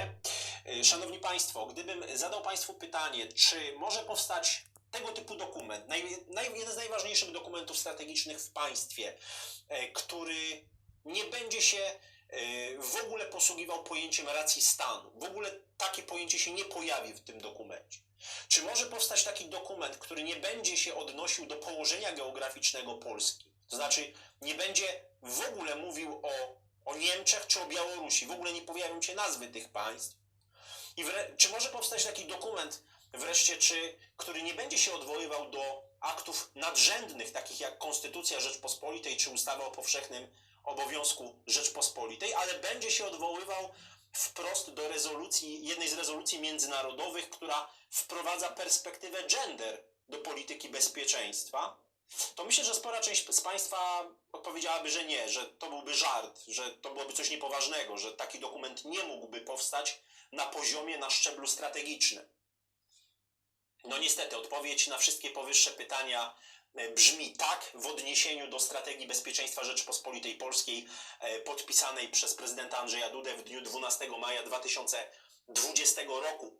E, Szanowni Państwo, gdybym zadał Państwu pytanie, czy może powstać tego typu dokument, jeden z najważniejszych dokumentów strategicznych w państwie, e, który nie będzie się e, w ogóle posługiwał pojęciem racji stanu. W ogóle takie pojęcie się nie pojawi w tym dokumencie. Czy może powstać taki dokument, który nie będzie się odnosił do położenia geograficznego Polski? To znaczy, nie będzie w ogóle mówił o, o Niemczech czy o Białorusi, w ogóle nie pojawią się nazwy tych państw. I czy może powstać taki dokument wreszcie, czy, który nie będzie się odwoływał do aktów nadrzędnych, takich jak Konstytucja Rzeczpospolitej czy ustawa o powszechnym obowiązku Rzeczpospolitej, ale będzie się odwoływał wprost do rezolucji, jednej z rezolucji międzynarodowych, która wprowadza perspektywę gender do polityki bezpieczeństwa, to myślę, że spora część z Państwa odpowiedziałaby, że nie, że to byłby żart, że to byłoby coś niepoważnego, że taki dokument nie mógłby powstać na poziomie, na szczeblu strategicznym. No niestety, odpowiedź na wszystkie powyższe pytania e, brzmi tak w odniesieniu do strategii bezpieczeństwa Rzeczypospolitej Polskiej e, podpisanej przez prezydenta Andrzeja Dudę w dniu 12 maja 2020 roku.